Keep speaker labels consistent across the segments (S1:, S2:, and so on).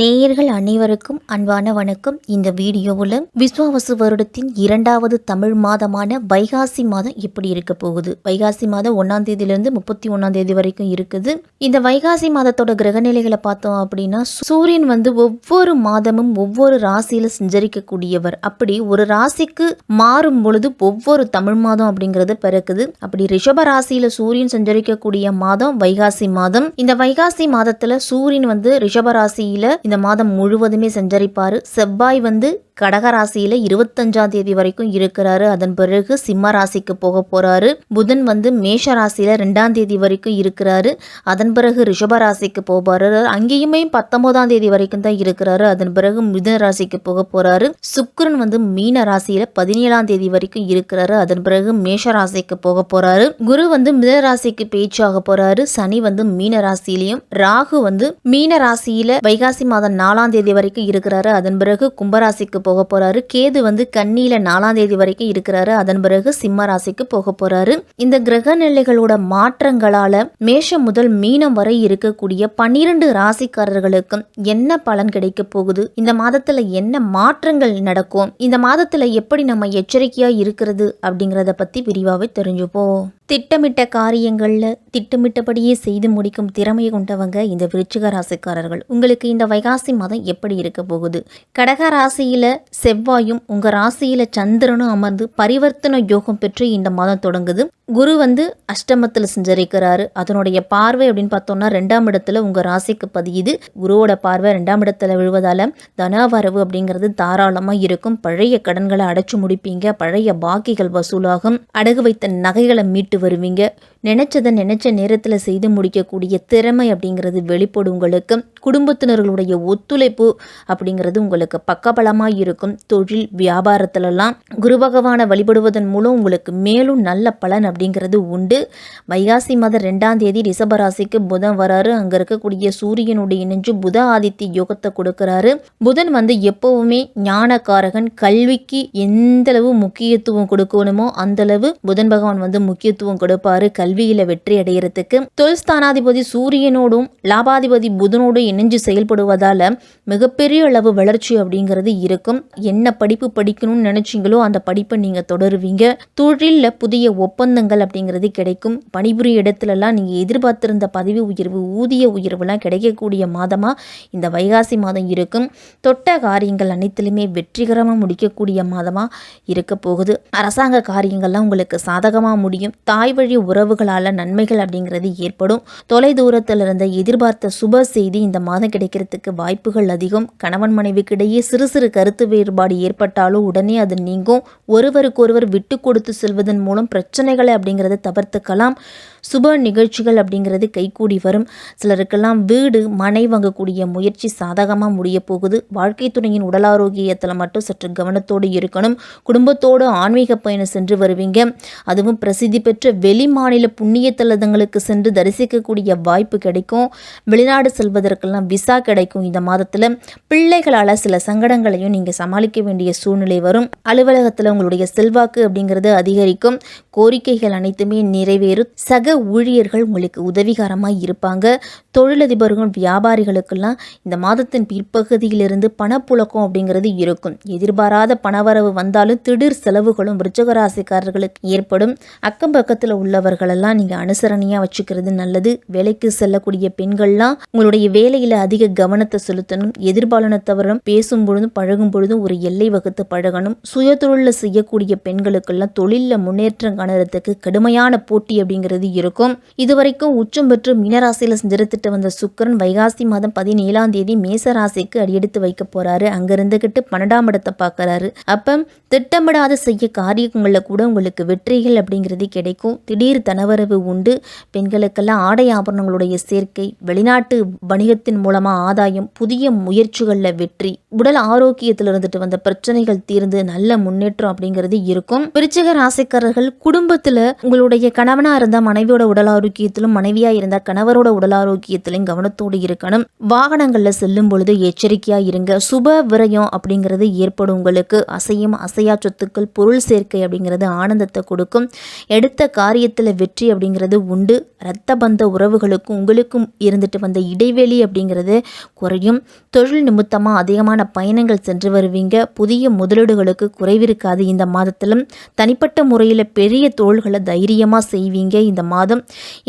S1: நேயர்கள் அனைவருக்கும் அன்பான வணக்கம் இந்த வீடியோவில் விஸ்வாவசு வருடத்தின் இரண்டாவது தமிழ் மாதமான வைகாசி மாதம் எப்படி இருக்க போகுது? வைகாசி மாதம் ஒன்றாம் தேதியிலிருந்து முப்பத்தி ஒன்றாம் தேதி வரைக்கும் இருக்குது. இந்த வைகாசி மாதத்தோட கிரகநிலைகளை பார்த்தோம் அப்படின்னா சூரியன் வந்து ஒவ்வொரு மாதமும் ஒவ்வொரு ராசியில சஞ்சரிக்கக்கூடியவர். அப்படி ஒரு ராசிக்கு மாறும் பொழுது ஒவ்வொரு தமிழ் மாதம் அப்படிங்கிறது பிறக்குது. அப்படி ரிஷப ராசியில சூரியன் சஞ்சரிக்கக்கூடிய மாதம் வைகாசி மாதம். இந்த வைகாசி மாதத்துல சூரியன் வந்து ரிஷப ராசியில இந்த மாதம் முழுவதுமே சஞ்சரிப்பார். செவ்வாய் வந்து கடகராசியில இருபத்தஞ்சாம் தேதி வரைக்கும் இருக்கிறாரு. அதன் பிறகு சிம்ம ராசிக்கு போக போறாரு. புதன் வந்து மேஷ ராசியில ரெண்டாம் தேதி வரைக்கும் இருக்கிறாரு. அதன் பிறகு ரிஷப ராசிக்கு போவாரு அங்கேயுமே பத்தொன்பதாம் தேதி வரைக்கும் தான் இருக்கிறாரு. அதன் பிறகு மிதுன ராசிக்கு போக போறாரு. சுக்கரன் வந்து மீன ராசியில பதினேழாம் தேதி வரைக்கும் இருக்கிறாரு. அதன் பிறகு மேஷ ராசிக்கு போக போறாரு. குரு வந்து மிதுன ராசிக்கு பேச்சாக போறாரு. சனி வந்து மீன ராசியிலையும் ராகு வந்து மீன ராசியில வைகாசி மாதம் நாலாம் தேதி வரைக்கும் இருக்கிறாரு. அதன் பிறகு கும்பராசிக்கு போக போறாரு. கேது வந்து கன்னியில் நாலாம் தேதி வரைக்கும் இருக்கிறாரு. அதன் பிறகு சிம்ம ராசிக்கு போக போறாரு. இந்த கிரக நிலைகளோட மாற்றங்களால மேஷம் முதல் மீனம் வரை இருக்கக்கூடிய பன்னிரண்டு ராசிக்காரர்களுக்கும் என்ன பலன் கிடைக்க போகுது? இந்த மாதத்துல என்ன மாற்றங்கள் நடக்கும்? இந்த மாதத்துல எப்படி நம்ம எச்சரிக்கையா இருக்கிறது அப்படிங்கறத பத்தி விரிவாவே தெரிஞ்சுப்போம். திட்டமிட்ட காரியங்களில் திட்டமிட்டபடியே செய்து முடிக்கும் திறமை கொண்டவங்க இந்த விருச்சிக ராசிக்காரர்கள். உங்களுக்கு இந்த வைகாசி மாதம் எப்படி இருக்க போகுது? கடக ராசியில் செவ்வாயும் உங்கள் ராசியில் சந்திரனும் அமர்ந்து பரிவர்த்தன யோகம் பெற்று இந்த மாதம் தொடங்குது. குரு வந்து அஷ்டமத்தில் செஞ்சரிக்கிறாரு. அதனுடைய பார்வை அப்படின்னு பார்த்தோம்னா ரெண்டாம் இடத்துல உங்கள் ராசிக்கு பதியுது. குருவோட பார்வை ரெண்டாம் இடத்துல தன வரவு அப்படிங்கிறது தாராளமாக இருக்கும். பழைய கடன்களை அடைச்சு முடிப்பீங்க. பழைய பாக்கிகள் வசூலாகும். அடகு வைத்த நகைகளை மீட்டு வருவீங்க. நினைச்சதை நினைச்ச நேரத்தில் செய்து முடிக்கக்கூடிய திறமை அப்படிங்கிறது வெளிப்படும் உங்களுக்கு. குடும்பத்தினர்களுடைய ஒத்துழைப்பு அப்படிங்கிறது உங்களுக்கு பக்கபலமாக இருக்கும். தொழில் வியாபாரத்திலலாம் குரு பகவானை வழிபடுவதன் மூலம் உங்களுக்கு மேலும் நல்ல பலன் அப்படிங்கிறது உண்டு. வைகாசி மாதம் ரெண்டாம் தேதி ரிஷபராசிக்கு புதன் வராரு. அங்கே இருக்கக்கூடிய சூரியனுடைய இணைஞ்சு புத ஆதித்ய யோகத்தை கொடுக்கிறாரு. புதன் வந்து எப்பவுமே ஞானக்காரகன். கல்விக்கு எந்தளவு முக்கியத்துவம் கொடுக்கணுமோ அந்தளவு புதன் பகவான் வந்து முக்கியத்துவம் கொடுப்பாரு. கல்வியில வெற்றி அடைகிறதுக்கு தொழில்ஸ்தானாதிபதி சூரியனோடும் லாபாதிபதி புதனோடும் இணைஞ்சு செயல்படுவதால மிகப்பெரிய அளவு வளர்ச்சி அப்படிங்கிறது இருக்கும். என்ன படிப்பு படிக்கணும்னு நினைச்சீங்களோ அந்த படிப்பை நீங்க தொடருவீங்க. தொழிலில் புதிய ஒப்பந்தங்கள் அப்படிங்கிறது கிடைக்கும். பணிபுரிய இடத்துலலாம் நீங்க எதிர்பார்த்திருந்த பதவி உயர்வு ஊதிய உயர்வுலாம் கிடைக்கக்கூடிய மாதமா இந்த வைகாசி மாதம் இருக்கும். தொட்ட காரியங்கள் அனைத்திலுமே வெற்றிகரமாக முடிக்கக்கூடிய மாதமா இருக்க போகுது. அரசாங்க காரியங்கள்லாம் உங்களுக்கு சாதகமாக முடியும். தாய் வழி உறவுகளால் நன்மைகள் அப்படிங்கிறது ஏற்படும். தொலை தூரத்தில் இருந்த எதிர்பார்த்த சுப செய்தி இந்த மாதம் கிடைக்கிறதுக்கு வாய்ப்புகள் அதிகம். கணவன் மனைவிக்கிடையே சிறு சிறு கருத்து வேறுபாடு ஏற்பட்டாலும் உடனே அது நீங்கும். ஒருவருக்கொருவர் விட்டு கொடுத்து செல்வதன் மூலம் பிரச்சனைகளை அப்படிங்கிறத தவிர்த்துக்கலாம். சுப நிகழ்ச்சிகள் அப்படிங்கிறது கைகூடி வரும். சிலருக்கெல்லாம் வீடு மனை வாங்கக்கூடிய முயற்சி சாதகமாக முடிய போகுது. வாழ்க்கை துணையின் உடல் ஆரோக்கியத்தில் மட்டும் சற்று கவனத்தோடு இருக்கணும். குடும்பத்தோடு ஆன்மீக பயணம் சென்று வருவீங்க. அதுவும் பிரசித்தி பெற்ற வெளி மாநில புண்ணிய தலதங்களுக்கு சென்று தரிசிக்கக்கூடிய வாய்ப்பு கிடைக்கும். வெளிநாடு செல்வதற்கெல்லாம் விசா கிடைக்கும் இந்த மாதத்தில். பிள்ளைகளால் சில சங்கடங்களையும் நீங்கள் சமாளிக்க வேண்டிய சூழ்நிலை வரும். அலுவலகத்தில் உங்களுடைய செல்வாக்கு அப்படிங்கிறது அதிகரிக்கும். கோரிக்கைகள் அனைத்துமே நிறைவேறும். சக ஊழியர்கள் உங்களுக்கு உதவிகரமாக இருப்பாங்க. தொழிலதிபர்கள் வியாபாரிகளுக்கெல்லாம் இந்த மாதத்தின் பிற்பகுதியிலிருந்து பணப்புழக்கம் அப்படிங்கிறது இருக்கும். எதிர்பாராத பணவரவு வந்தாலும் திடீர் செலவுகளும் விருச்சக ராசிக்காரர்களுக்கு ஏற்படும். அக்கம் பக்கத்தில் உள்ளவர்களெல்லாம் நீங்கள் அனுசரணையாக வச்சுக்கிறது நல்லது. வேலைக்கு செல்லக்கூடிய பெண்கள்லாம் உங்களுடைய வேலையில் அதிக கவனத்தை செலுத்தணும். எதிர்பாலனத்தவரும் பேசும் பொழுதும் பழகும் பொழுதும் ஒரு எல்லை வகுத்து பழகணும். சுய தொழிலில் செய்யக்கூடிய பெண்களுக்கெல்லாம் தொழிலில் முன்னேற்றம் காணறதுக்கு கடுமையான போட்டி அப்படிங்கிறது இருக்கும். இதுவரைக்கும் உச்சம் பெற்று மீனராசியில் சஞ்சரித்துட்டு வந்த சுக்கரன் வைகாசி மாதம் பதினேழாம் தேதி மேச ராசிக்கு அடியெடுத்து வைக்க போறாரு. அங்க இருந்துகிட்டு பன்னெண்டாம் இடத்தை பார்க்கறாரு. அப்ப திட்டமிடாத செய்ய காரியங்களில் கூட உங்களுக்கு வெற்றிகள் அப்படிங்கிறது கிடைக்கும். திடீர் தனவரவு உண்டு. பெண்களுக்கெல்லாம் ஆடை ஆபரணங்களுடைய சேர்க்கை வெளிநாட்டு வணிகத்தின் மூலமா ஆதாயம் புதிய முயற்சிகளில் வெற்றி உடல் ஆரோக்கியத்தில் இருந்துட்டு வந்த பிரச்சனைகள் தீர்ந்து நல்ல முன்னேற்றம் அப்படிங்கிறது இருக்கும். விருச்சிக ராசிக்காரர்கள் குடும்பத்தில் உங்களுடைய கணவனா இருந்தால் மனைவியோட உடல் ஆரோக்கியத்திலும் மனைவியா இருந்தால் கணவரோட உடல் ஆரோக்கியத்திலும் கவனத்தோடு இருக்கணும். வாகனங்களில் செல்லும் பொழுது எச்சரிக்கையா இருங்க. சுப விரயம் அப்படிங்கிறது ஏற்படும் உங்களுக்கு. அசையும் அசையா சொத்துக்கள் பொருள் சேர்க்கை அப்படிங்கிறது ஆனந்தத்தை கொடுக்கும். எடுத்த காரியத்தில் வெற்றி வெற்றி அப்படிங்கிறது உண்டு. இரத்த பந்த உறவுகளுக்கும் உங்களுக்கும் இருந்துட்டு வந்த இடைவெளி அப்படிங்கிறது குறையும். தொழில் நிமித்தமாக அதிகமான பயணங்கள் சென்று வருவீங்க. புதிய முதலீடுகளுக்கு குறைவிருக்காது இந்த மாதத்திலும். தனிப்பட்ட முறையில் பெரிய தோள்களை தைரியமாக செய்வீங்க இந்த மாதம்.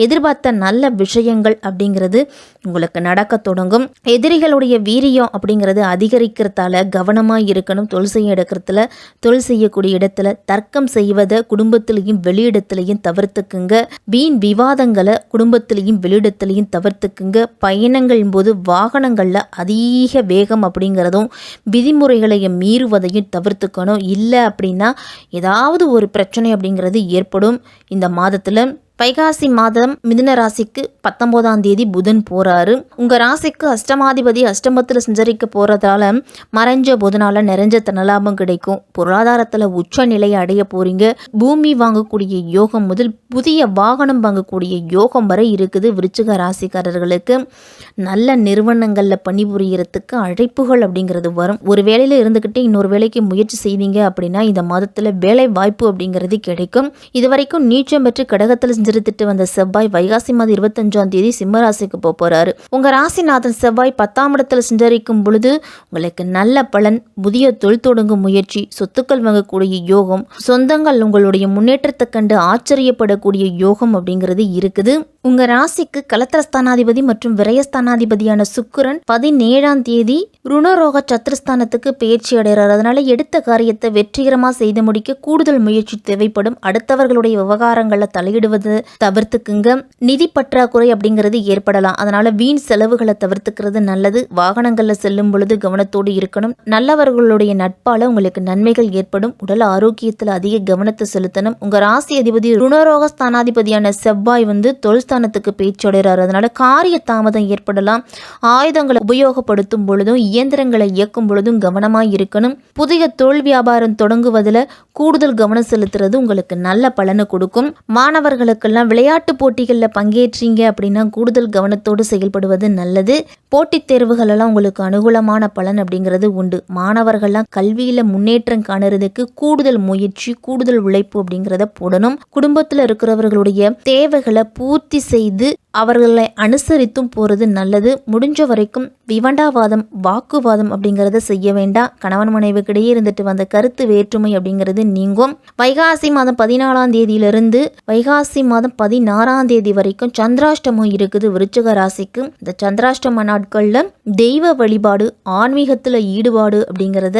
S1: எதிர்பார்த்த நல்ல விஷயங்கள் அப்படிங்கிறது உங்களுக்கு நடக்க தொடங்கும். எதிரிகளுடைய வீரியம் அப்படிங்கிறது அதிகரிக்கிறதால கவனமாக இருக்கணும். தொழில் செய்ய இடத்துல தொழில் செய்யக்கூடிய இடத்துல தர்க்கம் செய்வதை குடும்பத்திலையும் வெளியிடத்திலையும் தவிர்த்துக்குங்க. வீண் விவாதங்களை குடும்பத்திலையும் வெளியிடத்துலையும் தவிர்த்துக்குங்க. பயணங்கள் போது வாகனங்களில் அதிக வேகம் அப்படிங்கிறதும் விதிமுறைகளையும் மீறுவதையும் தவிர்த்துக்கணும். இல்லை அப்படின்னா ஏதாவது ஒரு பிரச்சனை அப்படிங்கிறது ஏற்படும். இந்த மாதத்தில் வைகாசி மாதம் மிதுன ராசிக்கு பத்தொம்போதாம் தேதி புதன் போறாரு. உங்க ராசிக்கு அஷ்டமாதிபதி அஷ்டமத்தில் சஞ்சரிக்க போறதால மறைஞ்ச புதனால நிறைஞ்ச தனலாபம் கிடைக்கும். பொருளாதாரத்துல உச்ச நிலையை அடைய போறீங்க. பூமி வாங்கக்கூடிய யோகம் முதல் புதிய வாகனம் வாங்கக்கூடிய யோகம் வரை இருக்குது விருச்சிக ராசிக்காரர்களுக்கு. நல்ல நிறுவனங்களில் பணிபுரியறதுக்கு அழைப்புகள் அப்படிங்கிறது வரும். ஒரு வேலையில இருந்துக்கிட்டே இன்னொரு வேலைக்கு முயற்சி செய்வீங்க அப்படின்னா இந்த மாதத்துல வேலை வாய்ப்பு அப்படிங்கிறது கிடைக்கும். இதுவரைக்கும் நீச்சம் பெற்று கடகத்தில் செஞ்சிருத்துட்டு வந்த செவ்வாய் வைகாசி மாதம் இருபத்தஞ்சாம் தேதி சிம்ம ராசிக்கு போக போறாரு. உங்க ராசிநாதன் செவ்வாய் பத்தாம் இடத்துல சஞ்சரிக்கும் பொழுது உங்களுக்கு நல்ல பலன் புதிய தொழில் தொடங்கும் முயற்சி சொத்துக்கள் வாங்கக்கூடிய யோகம் சொந்தங்கள் உங்களுடைய முன்னேற்றத்தை கண்டு ஆச்சரியப்படக்கூடிய யோகம் அப்படிங்கிறது இருக்குது. உங்க ராசிக்கு கலத்திரஸ்தானாதிபதி மற்றும் விரயஸ்தானாதிபதியான சுக்கிரன் பதினேழாம் தேதி ருணரோக சத்துருஸ்தானத்துக்கு பயிற்சி அடைகிறார். அதனால எடுத்த காரியத்தை வெற்றிகரமாக செய்து முடிக்க கூடுதல் முயற்சி தேவைப்படும். அடுத்தவர்களுடைய விவகாரங்களில் தலையிடுவது தவிர்த்துக்குங்க. நிதி பற்றாக்குறை அப்படிங்கிறது ஏற்படலாம். அதனால வீண் செலவுகளை தவிர்த்துக்கிறது நல்லது. வாகனங்களில் செல்லும் பொழுது கவனத்தோடு இருக்கணும். நல்லவர்களுடைய நட்பால உங்களுக்கு நன்மைகள் ஏற்படும். உடல் ஆரோக்கியத்தில் அதிக கவனத்தை செலுத்தணும். உங்க ராசி அதிபதி ருணரோக ஸ்தானாதிபதியான செவ்வாய் வந்து தொழில்ஸ்தானத்துக்கு பேச்சடைகிறார் அதனால் காரிய தாமதம் ஏற்படலாம். ஆயுதங்களை உபயோகப்படுத்தும் பொழுதும் இயந்திரங்களை இயக்கும் பொழுதும் கவனமாக இருக்கணும். புதிய தொழில் வியாபாரம் தொடங்குவதில் கூடுதல் கவனம் செலுத்துறது உங்களுக்கு நல்ல பலனை கொடுக்கும். மாணவர்களுக்கெல்லாம் விளையாட்டு போட்டிகளில் பங்கேற்றீங்க அப்படின்னா கூடுதல் கவனத்தோடு செயல்படுவது நல்லது. போட்டித் தேர்வுகளெல்லாம் உங்களுக்கு அனுகூலமான பலன் அப்படிங்கிறது உண்டு. மாணவர்கள்லாம் கல்வியில் முன்னேற்றம் காணுறதுக்கு கூடுதல் முயற்சி கூடுதல் உழைப்பு அப்படிங்கிறத போடணும். குடும்பத்தில் இருக்கிறவர்களுடைய தேவைகளை பூர்த்தி செய்து அவர்களை அனுசரித்தும் போகிறது நல்லது. முடிஞ்ச வரைக்கும் விவண்டாவாதம் வாக்குவாதம் அப்படிங்கிறத செய்ய வேண்டாம். கணவன் மனைவிக்கிடையே இருந்துட்டு வந்த கருத்து வேற்றுமை அப்படிங்கிறது நீங்கும். வைகாசி மாதம் பதினாலாம் தேதியிலிருந்து வைகாசி மாதம் பதினாறாம் தேதி வரைக்கும் சந்திராஷ்டமம் இருக்குது விருச்சிக ராசிக்கு. இந்த சந்திராஷ்டம நாட்களில் தெய்வ வழிபாடு ஆன்மீகத்தில் ஈடுபாடு அப்படிங்கிறத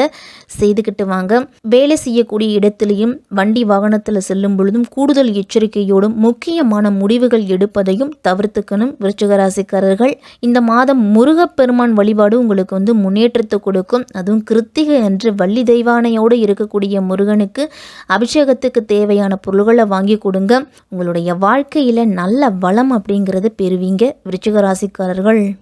S1: செய்துக்கிட்டு வாங்க. வேலை செய்யக்கூடிய இடத்துலையும் வண்டி வாகனத்தில் செல்லும் பொழுதும் கூடுதல் எச்சரிக்கையோடும் முக்கியமான முடிவுகள் எடுப்பதையும் தவிர்த்துக்கணும் விருச்சிக ராசிக்காரர்கள். இந்த மாதம் முருகப்பெருமான் வழிபாடு உங்களுக்கு வந்து முன்னேற்றத்தை கொடுக்கும். அதுவும் கிருத்திகை அன்று வள்ளி தெய்வானையோடு இருக்கக்கூடிய முருகனுக்கு அபிஷேகத்துக்கு தேவையான பொருள்களை வாங்கி கொடுங்க. உங்களுடைய வாழ்க்கையில் நல்ல வளம் அப்படிங்கிறத பெறுவீங்க. விருச்சிக ராசிக்காரர்கள்.